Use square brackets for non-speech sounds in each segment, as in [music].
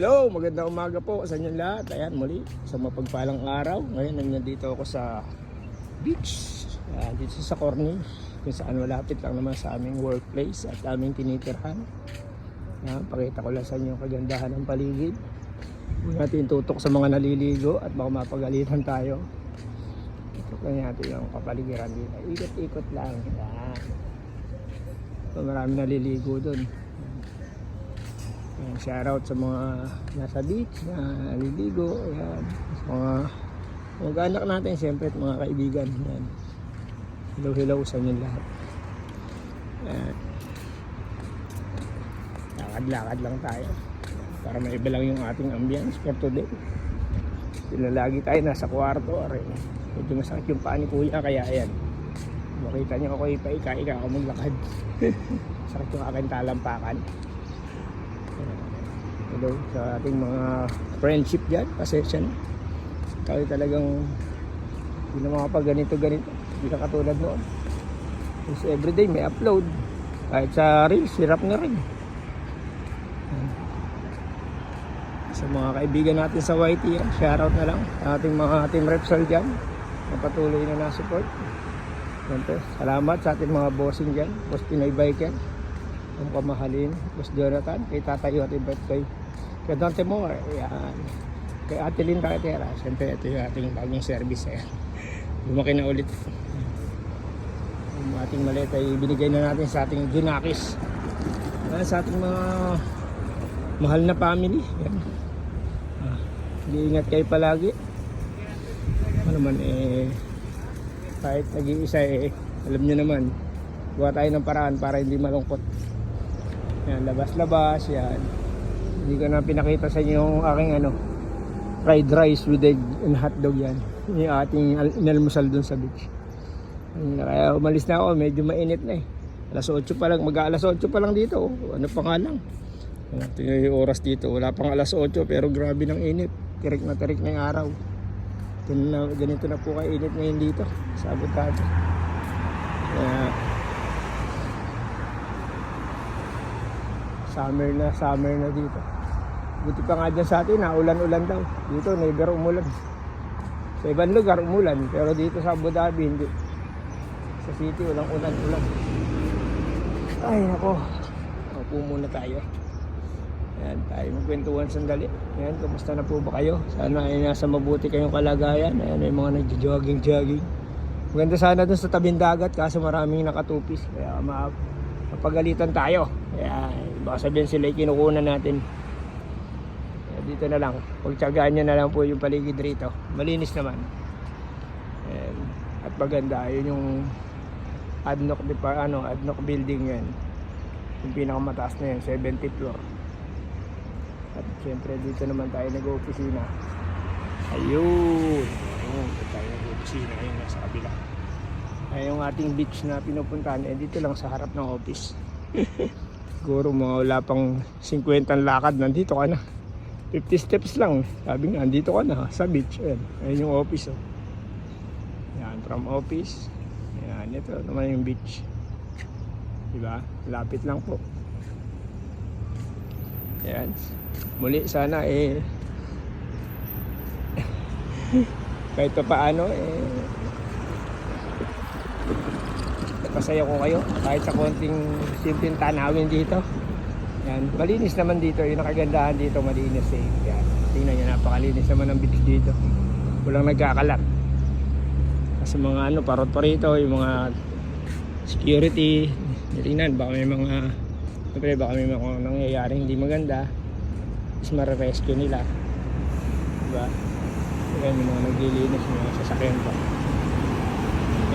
Hello, magandang umaga po sa inyo lahat. Ayan, muli sa mapagpalang araw. Ngayon, nandito ako sa beach. Ayan, dito sa Cornish. Kung saan malapit lang naman sa aming workplace at aming tinitirhan. Ayan, pakita ko lang sa inyo kagandahan ng paligid. Huwag natin tutok sa mga naliligo at baka mapagalitan tayo. Tutok lang natin yung kapaligiran dito. Ikot-ikot lang. Ayan. So, marami naliligo doon. Ayan, shoutout sa mga nasa beach na naliligo. Ayan. Mga mga anak natin siyempre at mga kaibigan. Ayan. Hello, hello sa inyo lahat. Ayan. Lakad-lakad lang tayo. Para maiba lang yung ating ambience for today. Sila lagi tayo nasa kwarto. Aray. Medyo masakit yung paa ni kuya kaya ayan. Makita niyo ako ipaika-ika maglakad. [laughs] Sakit yung aking talampakan. Hello sa ating mga friendship dyan. Pasensya na. Kaya talagang hindi na makapag ganito ganito. Hindi na katulad noon. Kasi everyday may upload. Kahit sa Reels, hirap na rin. Sa mga kaibigan natin sa YT, yan, shoutout na lang. Sa ating mga team Repsol dyan. Na patuloy na na-support. Siyempre, salamat sa ating mga bossing dyan. Boss Pinoy Biker. Ang pamahalin. Boss Jonathan. Kay Tatayo at Ibet kay kay Dante Moore. Yan. Kay Ate Lynn Carretera. Siyempre, ito yung ating bagong service. Ayan. Lumaki na ulit. Yung ating maleta ay binigay na natin sa ating Junakis. Ayan, sa ating mga mahal na family. Yan. Ah, ingat kayo palagi. Ano naman eh kahit nag-iisa eh alam nyo naman gawa tayo ng paraan para hindi malungkot yan labas-labas yan. Hindi ko na pinakita sa inyo yung aking ano fried rice with egg and hotdog yan. Yung ating al- inalmusal dun sa beach. Kaya umalis na ako medyo mainit na eh. Alas 8 pa lang mag alas 8 pa lang dito oh. ano pa nga lang. Tingnan yung oras dito. Wala pang alas 8 pero grabe ng init. Tirik na tirik na yung araw. Ganito na, ganito na po kainit ngayon dito sa Abutado kaya summer na summer na dito buti pa nga dyan sa atin ulan-ulan daw dito never umulan sa ibang lugar umulan pero dito sa Abu Dhabi hindi sa city walang ulan-ulan ay nako upo muna tayo Ayan, tayo magkwentuhan sandali. Ayan, kumusta na po ba kayo? Sana ay nasa mabuti kayong kalagayan. Ayan, may mga nagjo-jogging-jogging. Maganda sana dun sa tabing dagat kaso maraming nakatupis. Kaya ma mapagalitan tayo. Kaya baka sabihin sila kinukunan natin. Kaya dito na lang. Pagtsagaan nyo na lang po yung paligid rito. Malinis naman. Ayan. At maganda. Yun yung Adnoc, ano, Adnoc building yan. Yung pinakamataas na yan, 70th floor. At syempre dito naman tayo nag-opisina. Ayun. Ayun, tayo nag-opisina. Ayun, nasa kabila. Ay yung ating beach na pinupuntahan, eh dito lang sa harap ng office. [laughs] Siguro mga wala pang 50 ang lakad, nandito ka na. 50 steps lang. Sabi nga, nandito ka na sa beach. Ayan, ayun yung office. Oh. Yan, from office. Yan, ito naman yung beach. Diba? Lapit lang po. Ayan. Muli sana eh [laughs] kahit pa paano eh pasaya ko kayo. Kahit sa konting simpleng tanawin dito. Yan. Malinis naman dito. Yung nakagandahan dito malinis eh. Yan. Tingnan nyo napakalinis naman ng beach dito. Walang nagkakalat. Kasi mga ano parot pa rito yung mga security. Tingnan baka may mga Siyempre baka may mga nangyayaring hindi maganda. Is mare-rescue nila. Diba? Yan yung mga naglilinis yung mga sasakyan pa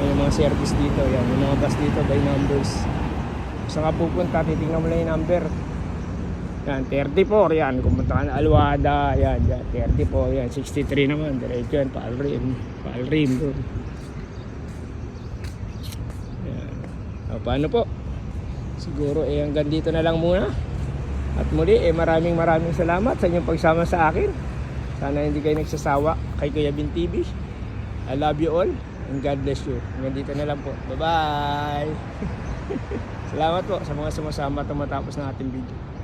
yung mga service dito yan. Yung mga bus dito by numbers. Saan ka pupunta? Titingnan mo lang yung number. Yan 34 yan. Kumunta ka na? Alwada yan, yan. 34 yan. 63 naman. Diretso yan Palrim. Palrim. Doon yan. O, paano po? Siguro eh hanggang dito na lang muna. At muli eh maraming maraming salamat sa inyong pagsama sa akin. Sana hindi kayo nagsasawa kay Kuya Bin TV I love you all and God bless you. Hanggang dito na lang po. Bye bye [laughs] salamat po sa mga sumasama at matapos ng ating video